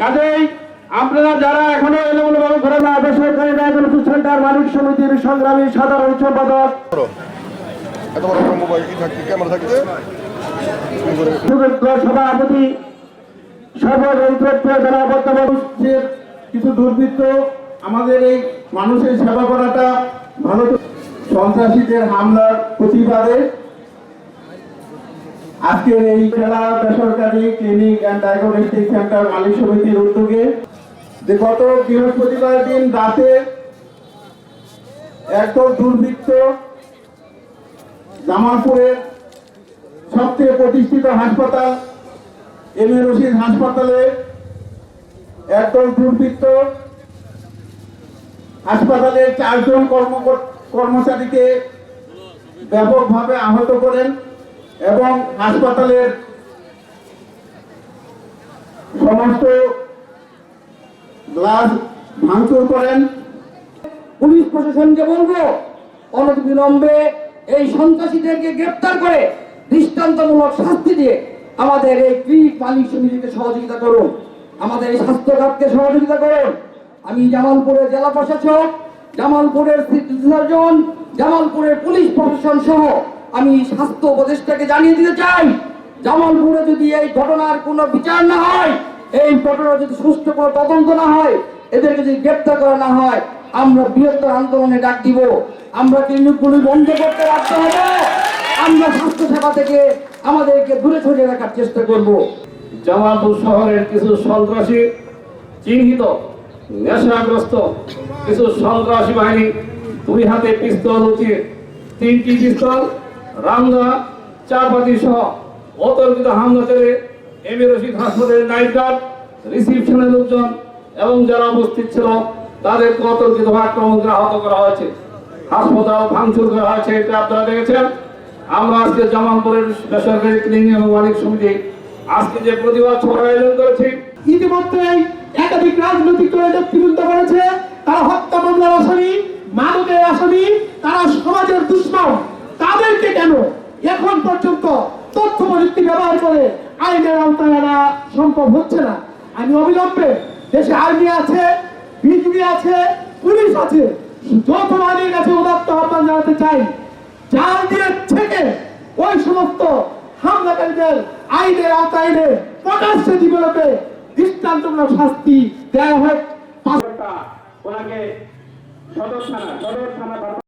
কাজেই আপনারা যারা এখনও না বেসরকারি মালিক সমিতির সংগ্রামী সাধারণ সম্পাদক। কিছু দুর্বৃত্ত, আমাদের এই মানুষের সেবা করাটা ভালো সন্ত্রাসীদের হামলার প্রতিবাদে আজকের এই জেলা বেসরকারি ক্লিনিক অ্যান্ড ডায়াগনস্টিক সেন্টার মালিক সমিতির উদ্যোগে যে গত বৃহস্পতিবার দিন রাতে একদল দুর্বৃত্ত জামালপুরের সবচেয়ে প্রতিষ্ঠিত হাসপাতাল এম এ রশিদ হাসপাতালে একদল দুর্বৃত্ত হাসপাতালের চারজন কর্ম কর্মচারীকে ব্যাপকভাবে আহত করেন। এবং হাসপাতালের সমস্ত গ্লাস ভাঙচুর করেন। পুলিশ প্রশাসনকে বলব অনতিবিলম্বে এই সন্ত্রাসীদেরকে গ্রেপ্তার করে দৃষ্টান্তমূলক শাস্তি দিয়ে আমাদের এই ক্লিনিক মালিক সমিতিকে সহযোগিতা করুন। আমাদের এই স্বাস্থ্য খাতকে সহযোগিতা করুন। আমি জামালপুরের জেলা প্রশাসক, জামালপুরের সিটি সার্জন জামালপুরের পুলিশ প্রশাসন সহ আমি স্বাস্থ্য উপদেষ্টাকে জানিয়ে দিতে চাই, জামালপুরে যদি এই ঘটনার কোনো বিচার না হয়, এই ঘটনা যদি সুষ্ঠু কোনো তদন্ত না হয়, এদেরকে যদি গ্রেপ্তার করা না হয়, আমরা বৃহত্তর আন্দোলনে ডাক দিব। আমরা ক্লিনিকগুলি বন্ধ করতে বাধ্য হব। আমরা স্বাস্থ্য সেবা থেকে আমাদেরকে দূরে সরিয়ে রাখার চেষ্টা করব। জামালপুর শহরের কিছু সন্ত্রাসী, চিহ্নিত, নেশাগ্রস্ত কিছু সন্ত্রাসী বাহিনী দুই হাতে পিস্তল উঁচিয়ে তিনটি পিস্তল রামদা, চারপাতি সহ অতর্কিত হামলা চলে এম এ রশিদ হাসপাতালের নাইট গার্ড, রিসিপশনের লোকজন এবং যারা উপস্থিত ছিল, তাদেরকে অতর্কিতভাবে আক্রমণ করে আহত করা হয়েছে। হাসপাতাল ভাঙচুর করা হয়েছে, এটা আপনারা দেখেছেন। আমরা আজকে জামালপুরের বেসরকারি ক্লিনিক এবং মালিক সমিতি আজকে যে প্রতিবাদ সভা আয়োজন করেছি, ইতিমধ্যেই একাধিক রাজনৈতিক দলের নেতৃবৃন্দ করেছে তারা হত্যা মামলার আসামি, মাদকের আসামি তারা সমাজের দুশ্মন তাদেরকে কেন এখন পর্যন্ত তথ্য প্রযুক্তি ব্যবহার করে আইনের আওতায় আনা সম্ভব হচ্ছে না। আমি অবিলম্বে দেশে আর্মি আছে, বিজিবি আছে, পুলিশ আছে যৌথ বাহিনীর কাছে উদাত্ত আহ্বান জানাতে চাই, যার দিয়ে থেকে ওই সমস্ত হামলাকারীদের আইনের আওতায় এনে প্রকাশ্যে জীবনকে দৃষ্টান্তমূলক শাস্তি দেওয়া হয় ওনাকে সদর থানা সদর থানা